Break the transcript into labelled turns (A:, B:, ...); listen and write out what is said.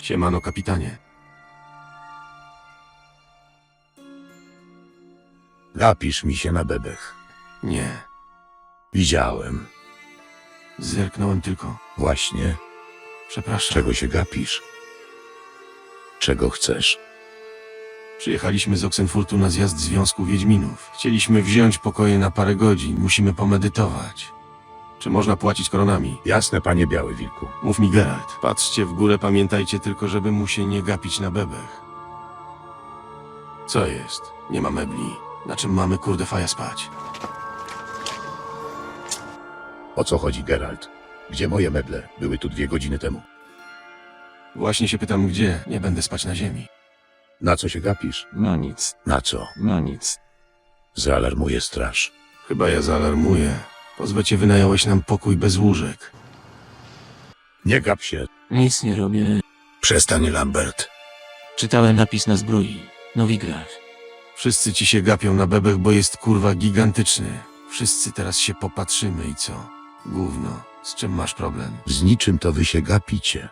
A: Siemano, kapitanie.
B: Gapisz mi się na bebech.
A: Nie.
B: Widziałem.
A: Zerknąłem tylko.
B: Właśnie.
A: Przepraszam.
B: Czego się gapisz? Czego chcesz?
A: Przyjechaliśmy z Oxenfurtu na zjazd Związku Wiedźminów. Chcieliśmy wziąć pokoje na parę godzin. Musimy pomedytować. Czy można płacić koronami?
B: Jasne, panie Biały Wilku.
A: Mów mi Geralt. Patrzcie w górę, pamiętajcie tylko, żeby mu się nie gapić na bebech. Co jest? Nie ma mebli. Na czym mamy kurde faja spać?
B: O co chodzi, Geralt? Gdzie moje meble? Były tu dwie godziny temu.
A: Właśnie się pytam gdzie. Nie będę spać na ziemi.
B: Na co się gapisz?
C: No nic,
B: Na co?
C: no nic.
B: Zaalarmuję straż.
A: Chyba ja zaalarmuję. Pozwecie wynająłeś nam pokój bez łóżek.
B: Nie gap się.
C: Nic nie robię.
B: Przestań, Lambert.
C: Czytałem napis na zbroi. Nowigrad.
A: Wszyscy ci się gapią na bebech, bo jest kurwa gigantyczny. Wszyscy teraz się popatrzymy i co? Gówno. Z czym masz problem?
B: Z niczym to wy się gapicie.